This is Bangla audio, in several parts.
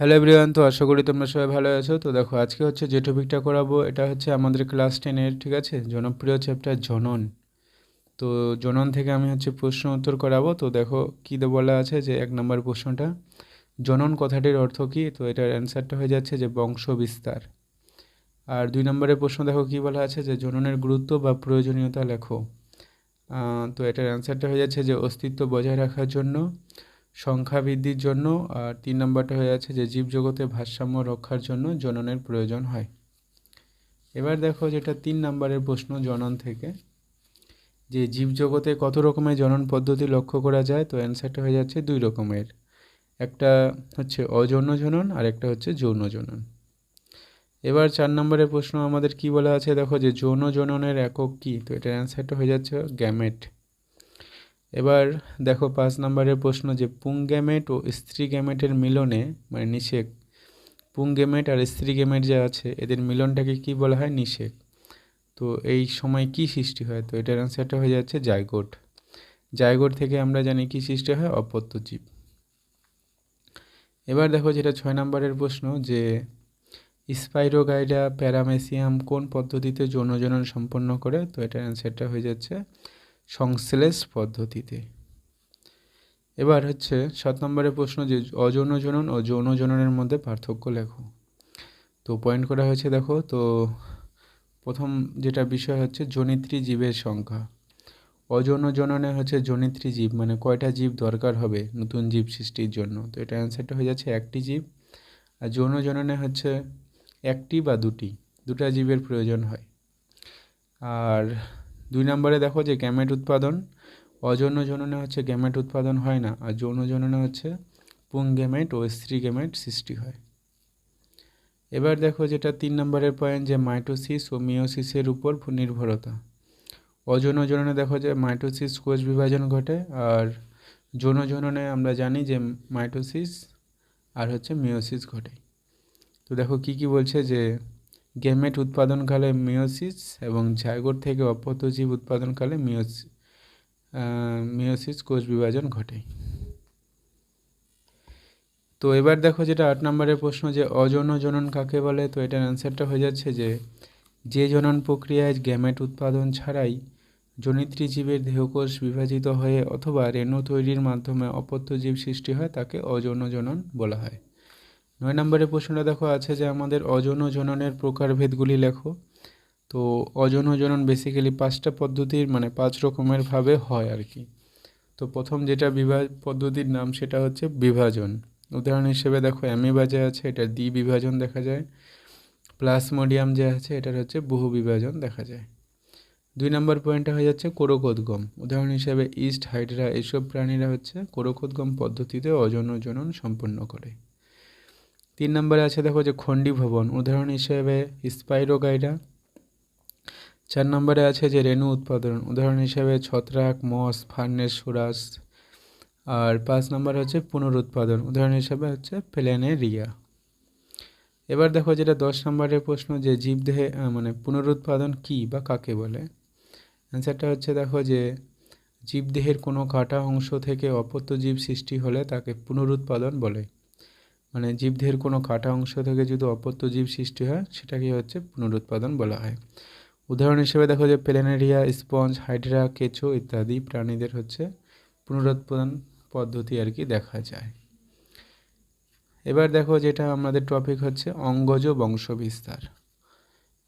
হ্যালো এভরিওয়ান তো আশা করি তোমরা সবাই ভালো আছো। তো দেখো, আজকে হচ্ছে যে টপিকটা করাবো, এটা হচ্ছে আমাদের ক্লাস টেনের ঠিক আছে? জনপ্রিয় চ্যাপ্টার জনন। তো জনন থেকে আমি হচ্ছে প্রশ্ন উত্তর করাবো। তো দেখো, কী বলা আছে যে এক নম্বর প্রশ্নটা, জনন কথাটির অর্থ কী? তো এটার অ্যান্সারটা হয়ে যাচ্ছে যে বংশ বিস্তার। আর দুই নম্বরের প্রশ্ন দেখো, কী বলা আছে যে জননের গুরুত্ব বা প্রয়োজনীয়তা লেখো। তো এটার অ্যান্সারটা হয়ে যাচ্ছে যে অস্তিত্ব বজায় রাখার জন্য। সংখ্যা বৃদ্ধির জন্য আর তিন নম্বরটা হয়ে আছে যে জীবজগতে ভারসাম্য রক্ষার জন্য জননের প্রয়োজন হয়। এবার দেখো যেটা তিন নম্বরের প্রশ্ন জনন থেকে, যে জীবজগতে কত রকমের জনন পদ্ধতি লক্ষ্য করা যায়? তো অ্যান্সারটা হয়ে যাচ্ছে দুই রকমের। একটা হচ্ছে অযৌন জনন, আর একটা হচ্ছে যৌন জনন। এবার চার নম্বরের প্রশ্ন আমাদের কি বলা আছে? দেখো যে যৌন জননের একক কী? তো এটার অ্যান্সারটা হয়ে যাচ্ছে গ্যামেট। এবার দেখো পাঁচ নম্বরের প্রশ্ন যে পুং গ্যামেট ও স্ত্রী গ্যামেটের মিলনে মানে নিষেক। পুং গ্যামেট আর স্ত্রী গ্যামেট যে আছে, এদের মিলনটাকে কি বলা হয়? নিষেক। তো এই সময় কি সৃষ্টি হয়? তো এটার অ্যান্সারটা হয়ে যাচ্ছে জায়গোট জায়গোট থেকে আমরা জানি কি সৃষ্টি হয়? অপত্য জীব। এবার দেখো যেটা ছয় নম্বরের প্রশ্ন যে স্পাইরোগাইডা প্যারামেসিয়াম কোন পদ্ধতিতে যৌনজনন সম্পন্ন করে? তো এটার অ্যান্সারটা হয়ে যাচ্ছে সংশ্লেষ পদ্ধতিতে। এবার হচ্ছে সাত নম্বরের প্রশ্ন যে অযৌন জনন ও যৌন জননের মধ্যে পার্থক্য লেখো। তো পয়েন্ট করা হয়েছে দেখো, তো প্রথম যেটা বিষয় হচ্ছে জনিত্রী জীবের সংখ্যা। অযৌন জননে হচ্ছে জনিত্রী জীব মানে কয়টা জীব দরকার হবে নতুন জীব সৃষ্টির জন্য? তো এটা অ্যান্সারটা হয়ে যাচ্ছে একটি জীব। আর যৌন জননে হচ্ছে একটি বা দুটি, দুটা জীবের প্রয়োজন হয়। আর দুই নম্বরে দেখো যে গ্যামেট উৎপাদন, অযৌন জননে হচ্ছে গ্যামেট উৎপাদন হয় না, আর যৌন জননে হচ্ছে পুং গ্যামেট ও স্ত্রী গ্যামেট সৃষ্টি হয়। এবার দেখো যেটা তিন নম্বরের পয়েন্ট যে মাইটোসিস ও মিওসিসের উপর নির্ভরতা। অযৌন জননে দেখো যে মাইটোসিস কোষ বিভাজন ঘটে, আর যৌন জননে আমরা জানি যে মাইটোসিস আর হচ্ছে মিওসিস ঘটে। তো দেখো কি কি বলছে যে গেমেট উৎপাদনকালে মিওসিস এবং জায়গোট থেকে অপত্য জীব উৎপাদনকালে মিওসিস মিওসিস কোষ বিভাজন ঘটে। তো এবার দেখো যেটা আট নম্বরের প্রশ্ন যে অযৌন জনন কাকে বলে? তো এটার অ্যান্সারটা হয়ে যাচ্ছে যে যে জনন প্রক্রিয়ায় গ্যামেট উৎপাদন ছাড়াই জনিত্রী জীবের দেহকোষ বিভাজিত হয়ে অথবা রেণু তৈরির মাধ্যমে অপত্য জীব সৃষ্টি হয়, তাকে অযৌন জনন বলা হয়। নয় নম্বরের প্রশ্নটা দেখো আছে যে আমাদের অজন জননের প্রকারভেদগুলি লেখো। তো অজন জনন বেসিক্যালি পাঁচটা পদ্ধতির মানে পাঁচ রকমের ভাবে হয় আর কি। তো প্রথম যেটা বিভাজ পদ্ধতির নাম সেটা হচ্ছে বিভাজন। উদাহরণ হিসেবে দেখো অ্যামিবা যে আছে এটার দ্বি বিভাজন দেখা যায়। প্লাসমোডিয়াম যে আছে, এটার হচ্ছে বহু বিভাজন দেখা যায়। দুই নম্বর পয়েন্টটা হয়ে যাচ্ছে কোরকোদ্গম। উদাহরণ হিসেবে ইস্ট, হাইড্রা, এসব প্রাণীরা হচ্ছে কোরকোদ্গম পদ্ধতিতে অযৌন জনন সম্পন্ন করে। তিন নম্বরে আছে দেখো যে খণ্ডি ভবন। উদাহরণ হিসেবে স্পাইরোগাইডা। চার নম্বরে আছে যে রেণু উৎপাদন। উদাহরণ হিসেবে ছত্রাক, মস, ফার্নেস, সুরাস। আর পাঁচ নম্বর হচ্ছে পুনরুৎপাদন। উদাহরণ হিসেবে হচ্ছে প্লেনেরিয়া। এবার দেখো যেটা দশ নম্বরের প্রশ্ন যে জীবদেহে মানে পুনরুৎপাদন কী বা কাকে বলে? অ্যান্সারটা হচ্ছে দেখো যে জীবদেহের কোনো কাটা অংশ থেকে অপত্য জীব সৃষ্টি হলে তাকে পুনরুৎপাদন বলে। মানে জীবদেহের কোনো কাটা অংশ থেকে যদি অপত্য জীব সৃষ্টি হয় সেটাকে হচ্ছে পুনরুৎপাদন বলা হয়। উদাহরণ হিসেবে দেখো যে প্লেনেরিয়া স্পঞ্জ, হাইড্রা, কেঁচো ইত্যাদি প্রাণীদের হচ্ছে পুনরুৎপাদন পদ্ধতি আর কি দেখা যায়। এবার দেখো যেটা আমাদের টপিক হচ্ছে অঙ্গজ বংশবিস্তার।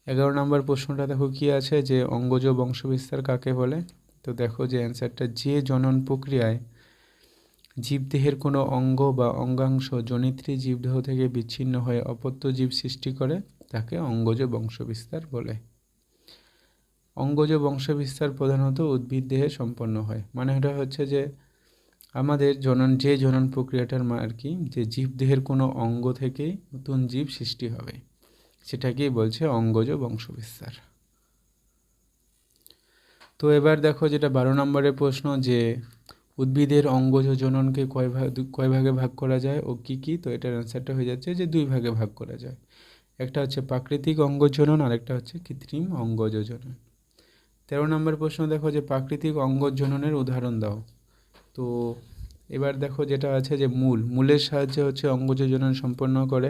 এগারো নম্বর প্রশ্নটা দেখো কি আছে যে অঙ্গজ বংশবিস্তার কাকে বলে? তো দেখো যে অ্যান্সারটা যে জনন প্রক্রিয়ায় জীবদেহের কোনো অঙ্গ বা অঙ্গাংশ জনিত্রী জীবদেহ থেকে বিচ্ছিন্ন হয়ে অপত্য জীব সৃষ্টি করে, তাকে অঙ্গজ বংশবিস্তার বলে। অঙ্গজ বংশবিস্তার প্রধানত উদ্ভিদ দেহে সম্পন্ন হয়। মানে এটা হচ্ছে যে, আমাদের জনন, যে জনন প্রক্রিয়াটার আর কি যে জীবদেহের কোনো অঙ্গ থেকেই নতুন জীব সৃষ্টি হবে, সেটাকেই বলছে অঙ্গজ বংশবিস্তার। তো এবার দেখো যেটা বারো নম্বরের প্রশ্ন যে উদ্ভিদের অঙ্গজ জননকে কয় ভাগ কয় ভাগে ভাগ করা যায় ও কী কী? তো এটার অ্যান্সারটা হয়ে যাচ্ছে যে দুই ভাগে ভাগ করা যায়। একটা হচ্ছে প্রাকৃতিক অঙ্গজনন আর একটা হচ্ছে কৃত্রিম অঙ্গজ জনন তেরো নম্বর প্রশ্ন দেখো যে প্রাকৃতিক অঙ্গজননের উদাহরণ দাও। তো এবার দেখো যেটা আছে যে মূল, মূলের সাহায্যে হচ্ছে অঙ্গ যোজনন সম্পন্ন করে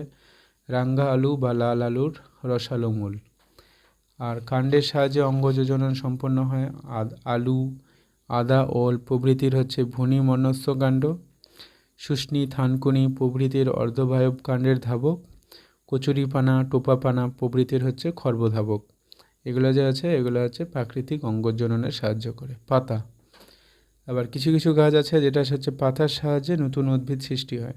রাঙ্গা আলু বা লাল আলুর রসালো মূল। আর কাণ্ডের সাহায্যে অঙ্গ যোজনন সম্পন্ন হয় আলু আদা, ওল প্রভৃতির হচ্ছে ভূমি মনস্য কাণ্ড। শুষ্নি থানকুনি প্রভৃতির অর্ধবায়ব কাণ্ডের ধাবক। কচুরিপানা, টোপাপানা প্রভৃতির হচ্ছে খর্বধাবক। এগুলো যে আছে, এগুলো হচ্ছে প্রাকৃতিক অঙ্গজননে সাহায্য করে। পাতা। আবার কিছু কিছু গাছ আছে যেটা হচ্ছে পাতার সাহায্যে নতুন উদ্ভিদ সৃষ্টি হয়।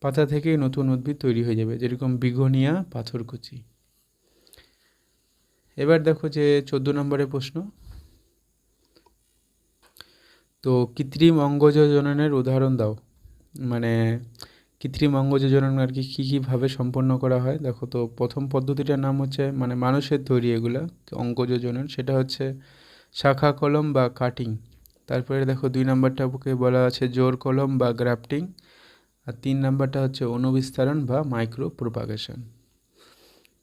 পাতা থেকেই নতুন উদ্ভিদ তৈরি হয়ে যাবে, যেরকম বিঘনিয়া, পাথরকুচি। এবার দেখো যে চোদ্দ নম্বরের প্রশ্ন। তো কৃত্রিম অঙ্গজ জননের উদাহরণ দাও। মানে কৃত্রিম অঙ্গ যোজনন আর কি, কী কীভাবে সম্পন্ন করা হয়? দেখো তো, প্রথম পদ্ধতিটার নাম হচ্ছে মানে মানুষের তৈরি এগুলো অঙ্গ যোজনন সেটা হচ্ছে শাখা কলম বা কাটিং। তারপরে দেখো, দুই নম্বরটাকে বলা আছে জোর কলম বা গ্রাফটিং, আর তিন নাম্বারটা হচ্ছে অনুবিস্তারণ বা মাইক্রো প্রোপাগেশন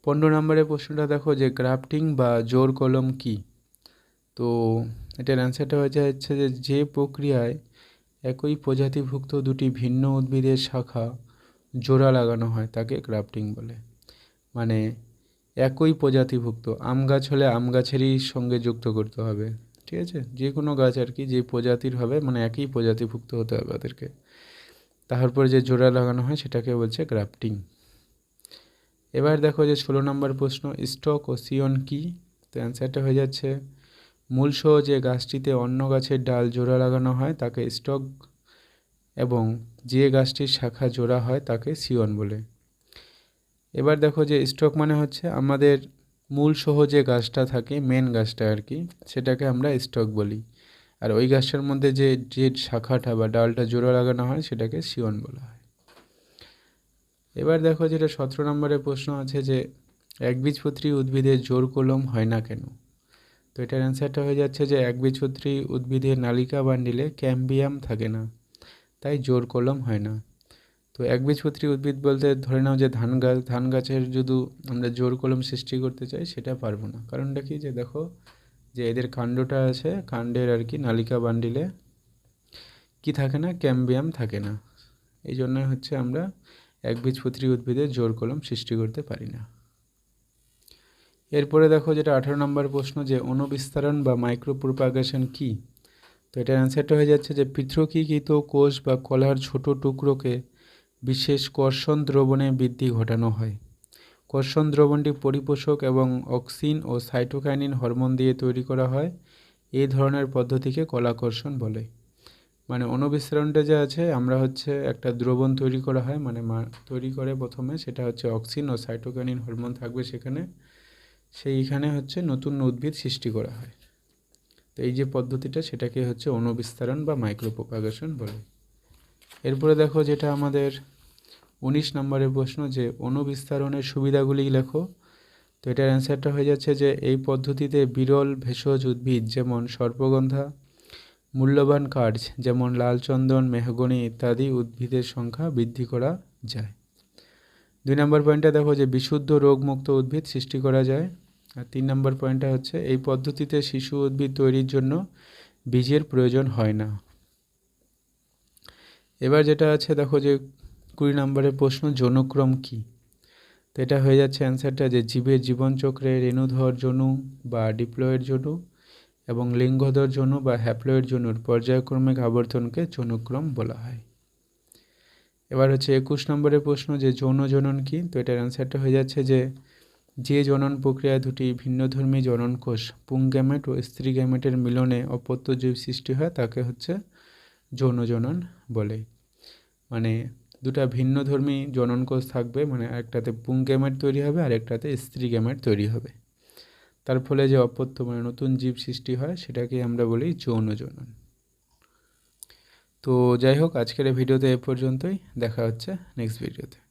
পনেরো নম্বরের প্রশ্নটা দেখো যে গ্রাফটিং বা জোর কলম কি? তো এটার অ্যান্সারটা হয়ে যাচ্ছে যে যে প্রক্রিয়ায় একই প্রজাতিভুক্ত দুটি ভিন্ন উদ্ভিদের শাখা জোড়া লাগানো হয়, তাকে গ্রাফটিং বলে। মানে একই প্রজাতিভুক্ত, আম গাছ হলে আম গাছেরই সঙ্গে যুক্ত করতে হবে, ঠিক আছে? যে কোনো গাছ আর কি, যে প্রজাতির হবে মানে একই প্রজাতিভুক্ত হতে হবে ওদেরকে। তারপর যে জোড়া লাগানো হয়, সেটাকে বলছে গ্রাফটিং এবার দেখো যে ষোলো নম্বর প্রশ্ন, স্টক ও সিয়ন কী? তো অ্যান্সারটা হয়ে যাচ্ছে মূলসহ যে গাছটিতে অন্য গাছের ডাল জোড়া লাগানো হয়, তাকে স্টক এবং যে গাছটির শাখা জোড়া হয়, তাকে সিয়ন বলে। এবার দেখো যে স্টক মানে হচ্ছে আমাদের মূল সহ যে গাছটা থাকে, মেন গাছটা আর কি, সেটাকে আমরা স্টক বলি। আর ওই গাছটার মধ্যে যে যে শাখাটা বা ডালটা জোড়া লাগানো হয়, সেটাকে সিয়ন বলা হয়। এবার দেখো যেটা সতেরো নম্বরের প্রশ্ন আছে যে, একবীজপত্রী উদ্ভিদের জোর কলম হয় না কেন? তো এটার অ্যান্সারটা হয়ে যাচ্ছে যে একবীজপত্রী উদ্ভিদের নালিকা বান্ডিলে ক্যাম্বিয়াম থাকে না, তাই জোর কলম হয় না। তো একবীজপত্রী উদ্ভিদ বলতে ধরে নাও যে ধান গাছ, ধান গাছের যদি আমরা জোর কলম সৃষ্টি করতে চাই, সেটা পারব না। কারণটা কি? যে দেখো, যে এদের কাণ্ডটা আছে, কাণ্ডের আর কি নালিকা বান্ডিলে কি থাকে না? ক্যাম্বিয়াম থাকে না। এই জন্য হচ্ছে আমরা একবীজপত্রী উদ্ভিদের জোর কলম সৃষ্টি করতে পারি না। এরপরে দেখো যেটা আঠারো নম্বর প্রশ্ন যে অনুবিস্তারণ বা মাইক্রো প্রোপাগেশন কী? তো এটার অ্যান্সারটা হয়ে যাচ্ছে যে পৃথকীকৃত কোষ বা কলার ছোট টুকরোকে বিশেষ কর্ষণ দ্রবণে বৃদ্ধি ঘটানো হয়। কর্ষণ দ্রবণটি পরিপোষক এবং অক্সিন ও সাইটোকাইনিন হরমোন দিয়ে তৈরি করা হয়। এই ধরনের পদ্ধতিকে কলাকর্ষণ বলে। মানে অনুবিস্তারণটা যে আছে, আমরা হচ্ছে একটা দ্রবণ তৈরি করা হয় মানে তৈরি করে প্রথমে, সেটা হচ্ছে অক্সিন ও সাইটোকাইনিন হরমোন থাকবে সেখানে। সেইখানে হচ্ছে নতুন উদ্ভিদ সৃষ্টি করা হয়। তো এই যে পদ্ধতিটা, সেটাকে হচ্ছে অনুবিস্তারণ বা মাইক্রোপোপাগেশন বলে। এরপরে দেখো যেটা আমাদের উনিশ নম্বরের প্রশ্ন যে অনুবিস্তারণের সুবিধাগুলি লেখো। তো এটার অ্যান্সারটা হয়ে যাচ্ছে যে, এই পদ্ধতিতে বিরল ভেষজ উদ্ভিদ যেমন সর্পগন্ধা, মূল্যবান কার্য যেমন লালচন্দন মেহগনি ইত্যাদি উদ্ভিদের সংখ্যা বৃদ্ধি করা যায়। দুই নম্বর পয়েন্টটা দেখো যে, বিশুদ্ধ রোগমুক্ত উদ্ভিদ সৃষ্টি করা যায়। আর তিন নম্বর পয়েন্টটা হচ্ছে, এই পদ্ধতিতে শিশু উদ্ভিদ তৈরির জন্য বীজের প্রয়োজন হয় না। এবার যেটা আছে, দেখো যে কুড়ি নম্বরের প্রশ্ন যৌনক্রম কী? তো এটা হয়ে যাচ্ছে অ্যান্সারটা যে জীবের জীবনচক্রে রেণুধর জনু বা ডিপ্লয়েড জনু এবং লিঙ্গধর জনু বা হ্যাপ্লয়েড জনুর পর্যায়ক্রমিক আবর্তনকে যৌনক্রম বলা হয়। এবার হচ্ছে একুশ নম্বরের প্রশ্ন যে যৌন জনন কী? তো এটার অ্যান্সারটা হয়ে যাচ্ছে যে যে জনন প্রক্রিয়া দুটি ভিন্নধর্মী জনন কোষ পুং গ্যামেট ও স্ত্রী গ্যামেটের মিলনে অপত্য জীব সৃষ্টি হয়, তাকে হচ্ছে যৌন জনন বলে। মানে দুটা ভিন্নধর্মী জনন কোষ থাকবে মানে একটাতে পুং গ্যামেট তৈরি হবে, আর একটাতে স্ত্রী গ্যামেট তৈরি হবে। তার ফলে যে অপত্য মানে নতুন জীব সৃষ্টি হয়, সেটাকে আমরা বলি যৌন জনন। তো যাই হোক, আজকের ভিডিওতে এ পর্যন্তই। দেখা হচ্ছে নেক্সট ভিডিওতে।